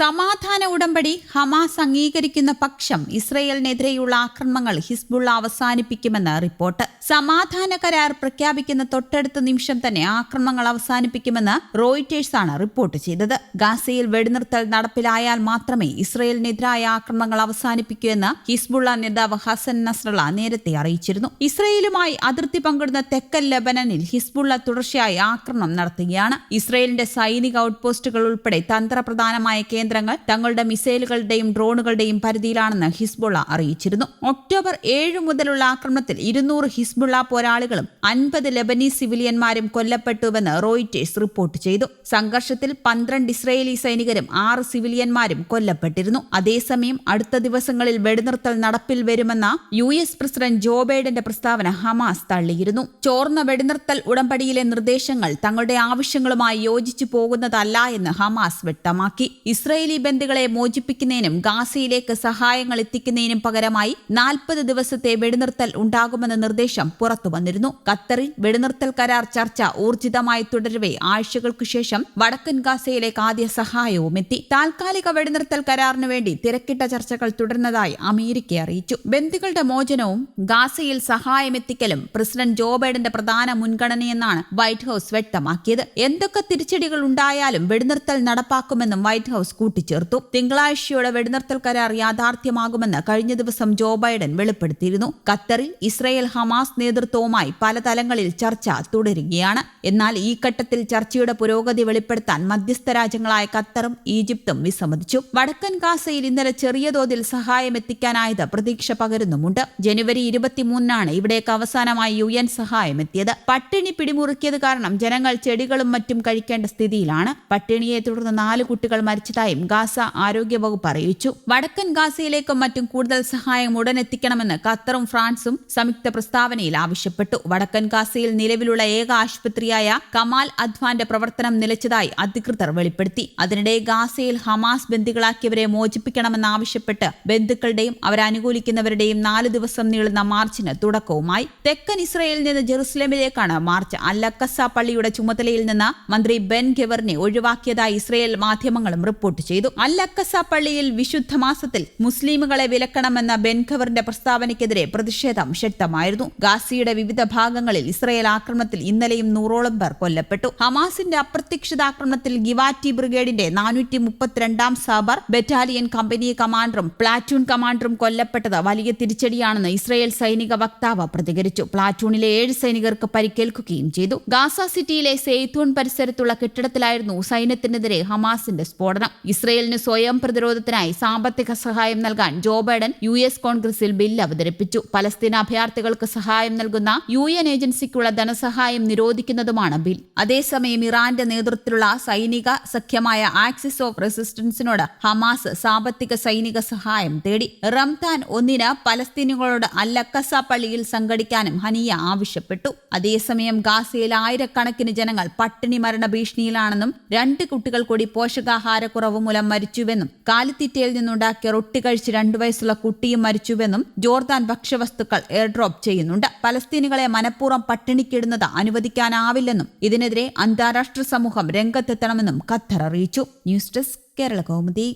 സമാധാന ഉടമ്പടി ഹമാസ് അംഗീകരിക്കുന്ന പക്ഷം ഇസ്രയേലിനെതിരെയുള്ള ആക്രമണങ്ങൾ ഹിസ്ബുള്ള അവസാനിപ്പിക്കുമെന്ന് റിപ്പോർട്ട്. സമാധാന കരാർ പ്രഖ്യാപിക്കുന്ന തൊട്ടടുത്ത നിമിഷം തന്നെ ആക്രമണങ്ങൾ അവസാനിപ്പിക്കുമെന്ന് റോയിറ്റേഴ്സാണ് റിപ്പോർട്ട് ചെയ്തത്. ഗാസയിൽ വെടിനിർത്തൽ നടപ്പിലായാൽ മാത്രമേ ഇസ്രയേലിനെതിരായ ആക്രമണങ്ങൾ അവസാനിപ്പിക്കൂ എന്ന് ഹിസ്ബുള്ള നേതാവ് ഹസൻ നസ്രള നേരത്തെ അറിയിച്ചിരുന്നു. ഇസ്രയേലുമായി അതിർത്തി പങ്കിടുന്ന തെക്കൻ ലെബനനിൽ ഹിസ്ബുള്ള തുടർച്ചയായി ആക്രമണം നടത്തുകയാണ്. ഇസ്രയേലിന്റെ സൈനിക ഔട്ട്പോസ്റ്റുകൾ ഉൾപ്പെടെ തന്ത്രപ്രധാനമായ കേന്ദ്രങ്ങൾ തങ്ങളുടെ മിസൈലുകളുടെയും ഡ്രോണുകളുടെയും പരിധിയിലാണെന്ന് ഹിസ്ബുള്ള അറിയിച്ചിരുന്നു. ഒക്ടോബർ ഏഴ് മുതലുള്ള ആക്രമണത്തിൽ ഇരുന്നൂറ് ഹിസ്ബുള്ള പോരാളികളും അൻപത് ലബനീസ് സിവിലിയന്മാരും കൊല്ലപ്പെട്ടുവെന്ന് റോയിറ്റേഴ്സ് റിപ്പോർട്ട് ചെയ്തു. സംഘർഷത്തിൽ പന്ത്രണ്ട് ഇസ്രയേലി സൈനികരും ആറ് സിവിലിയന്മാരും കൊല്ലപ്പെട്ടിരുന്നു. അതേസമയം അടുത്ത ദിവസങ്ങളിൽ വെടിനിർത്തൽ നടപ്പിൽ വരുമെന്ന യു എസ് പ്രസിഡന്റ് ജോ ബൈഡന്റെ പ്രസ്താവന ഹമാസ് തള്ളിയിരുന്നു. ചോർന്ന വെടിനിർത്തൽ ഉടമ്പടിയിലെ നിർദ്ദേശങ്ങൾ തങ്ങളുടെ ആവശ്യങ്ങളുമായി യോജിച്ചു പോകുന്നതല്ല എന്ന് ഹമാസ് വ്യക്തമാക്കി. ഇസ്രയേലി ബന്ധുക്കളെ മോചിപ്പിക്കുന്നതിനും ഗാസയിലേക്ക് സഹായങ്ങൾ എത്തിക്കുന്നതിനും പകരമായി നാൽപ്പത് ദിവസത്തെ വെടിനിർത്തൽ ഉണ്ടാകുമെന്ന നിർദ്ദേശം പുറത്തുവന്നിരുന്നു ഖത്തറിൽ വെടിനിർത്തൽ കരാർ ചർച്ച ഊർജിതമായി തുടരവെ ആഴ്ചകൾക്കു ശേഷം വടക്കൻ ഗാസയിലേക്ക് ആദ്യ സഹായവും എത്തി. താൽക്കാലിക വെടിനിർത്തൽ കരാറിനു വേണ്ടി തിരക്കിട്ട ചർച്ചകൾ തുടർന്നതായി അമേരിക്ക അറിയിച്ചു. ബന്ധുക്കളുടെ മോചനവും ഗാസയിൽ സഹായമെത്തിക്കലും പ്രസിഡന്റ് ജോ ബൈഡന്റെ പ്രധാന മുൻഗണനയെന്നാണ് വൈറ്റ് ഹൌസ് വ്യക്തമാക്കിയത്. എന്തൊക്കെ തിരിച്ചടികൾ ഉണ്ടായാലും വെടിനിർത്തൽ നടപ്പാക്കുമെന്നും വൈറ്റ് ഹൌസ് കൂട്ടിച്ചേർത്തു. തിങ്കളാഴ്ചയോടെ വെടിനിർത്തൽ കരാർ യാഥാർത്ഥ്യമാകുമെന്ന് കഴിഞ്ഞ ദിവസം ജോ ബൈഡൻ വെളിപ്പെടുത്തിയിരുന്നു. ഖത്തറിൽ ഇസ്രയേൽ ഹമാസ് നേതൃത്വവുമായി പല തലങ്ങളിൽ ചർച്ച തുടരുകയാണ്. എന്നാൽ ഈ ഘട്ടത്തിൽ ചർച്ചയുടെ പുരോഗതി വെളിപ്പെടുത്താൻ മധ്യസ്ഥ രാജ്യങ്ങളായ ഖത്തറും ഈജിപ്തും വിസമ്മതിച്ചു. വടക്കൻ ഗാസയിൽ ഇന്നലെ ചെറിയ തോതിൽ സഹായം എത്തിക്കാനായത് പ്രതീക്ഷ പകരുന്നുമുണ്ട്. ജനുവരി ഇരുപത്തിമൂന്നിനാണ് ഇവിടേക്ക് അവസാനമായി യു എൻ സഹായം എത്തിയത് പട്ടിണി പിടിമുറുക്കിയത് കാരണം ജനങ്ങൾ ചെടികളും മറ്റും കഴിക്കേണ്ട സ്ഥിതിയിലാണ്. പട്ടിണിയെ തുടർന്ന് നാല് കുട്ടികൾ മരിച്ചതായും ഗാസ ആരോഗ്യവകുപ്പ് അറിയിച്ചു. വടക്കൻ ഗാസയിലേക്കും മറ്റും കൂടുതൽ സഹായം ഉടൻ എത്തിക്കണമെന്ന് ഖത്തറും ഫ്രാൻസും സംയുക്ത പ്രസ്താവനയിൽ ആവശ്യപ്പെട്ടു. വടക്കൻ ഗാസയിൽ നിലവിലുള്ള ഏക ആശുപത്രിയായ കമാൽ അദ്വാന്റെ പ്രവർത്തനം നിലച്ചതായി അധികൃതർ വെളിപ്പെടുത്തി. അതിനിടെ ഗാസയിൽ ഹമാസ് ബന്ദികളാക്കിയവരെ മോചിപ്പിക്കണമെന്നാവശ്യപ്പെട്ട് ബന്ധുക്കളുടെയും അവരനുകൂലിക്കുന്നവരുടെയും നാല് ദിവസം നീളുന്ന മാർച്ചിന് തുടക്കവുമായി. തെക്കൻ ഇസ്രയേലിൽ നിന്ന് ജെറുസലേമിലേക്കാണ് മാർച്ച്. അല്ലക്കസ പള്ളിയുടെ ചുമതലയിൽ നിന്ന് മന്ത്രി ബെൻ ഗെവറിനെ ഒഴിവാക്കിയതായി ഇസ്രയേൽ മാധ്യമങ്ങളും റിപ്പോർട്ട് ചെയ്തു. അൽ അല്ലക്കസ പള്ളിയിൽ വിശുദ്ധ മാസത്തിൽ മുസ്ലിമുകളെ വിലക്കണമെന്ന ബെൻഖവറിന്റെ പ്രസ്താവനയ്ക്കെതിരെ പ്രതിഷേധം ശക്തമായിരുന്നു. ഗാസിയുടെ വിവിധ ഭാഗങ്ങളിൽ ഇസ്രയേൽ ആക്രമണത്തിൽ ഇന്നലെയും നൂറോളം പേർ കൊല്ലപ്പെട്ടു. ഹമാസിന്റെ അപ്രതീക്ഷിത ആക്രമണത്തിൽ ഗിവാറ്റി ബ്രിഗേഡിന്റെ നാനൂറ്റി മുപ്പത്തിരണ്ടാം സാബർ ബറ്റാലിയൻ കമ്പനി കമാൻഡറും പ്ലാറ്റൂൺ കമാൻഡറും കൊല്ലപ്പെട്ടത് വലിയ തിരിച്ചടിയാണെന്ന് ഇസ്രയേൽ സൈനിക വക്താവ് പ്രതികരിച്ചു. പ്ലാറ്റൂണിലെ ഏഴ് സൈനികർക്ക് പരിക്കേൽക്കുകയും ചെയ്തു. ഗാസ സിറ്റിയിലെ സെയ്തൂൺ പരിസരത്തുള്ള കെട്ടിടത്തിലായിരുന്നു സൈന്യത്തിനെതിരെ ഹമാസിന്റെ സ്ഫോടനം. ഇസ്രയേലിന് സ്വയം പ്രതിരോധത്തിനായി സാമ്പത്തിക സഹായം നൽകാൻ ജോ ബൈഡൻ യു എസ് കോൺഗ്രസിൽ ബിൽ അവതരിപ്പിച്ചു. പലസ്തീൻ അഭയാർത്ഥികൾക്ക് സഹായം നൽകുന്ന യു എൻ ഏജൻസിക്കുള്ള ധനസഹായം നിരോധിക്കുന്നതുമാണ് ബിൽ. അതേസമയം ഇറാന്റെ നേതൃത്വത്തിലുള്ള സൈനിക സഖ്യമായ ആക്സിസ് ഓഫ് റെസിസ്റ്റൻസിനോട് ഹമാസ് സാമ്പത്തിക സൈനിക സഹായം തേടി. റംതാൻ ഒന്നിന് പലസ്തീനുകളോട് അല്ലക്കസ പള്ളിയിൽ സംഘടിക്കാനും ഹനിയ ആവശ്യപ്പെട്ടു. അതേസമയം ഗാസയിൽ ആയിരക്കണക്കിന് ജനങ്ങൾ പട്ടിണി മരണ ഭീഷണിയിലാണെന്നും രണ്ട് കുട്ടികൾ കൂടി പോഷകാഹാരക്കുറവ് മൂലം മരിച്ചുവെന്നും കാലിത്തീറ്റയിൽ നിന്നുണ്ടാക്കിയ റൊട്ടി കഴിച്ച് രണ്ടു വയസ്സുള്ള കുട്ടിയും മരിച്ചുവെന്നും ജോർദാൻ ഭക്ഷ്യവസ്തുക്കൾ എയർഡ്രോപ്പ് ചെയ്യുന്നുണ്ട്. പലസ്തീനുകളെ മനഃപൂർവം പട്ടിണിക്കിടുന്നത് അനുവദിക്കാനാവില്ലെന്നും ഇതിനെതിരെ അന്താരാഷ്ട്ര സമൂഹം രംഗത്തെത്തണമെന്നും ഖത്തർ അറിയിച്ചു. News desk Kerala Kaumudi.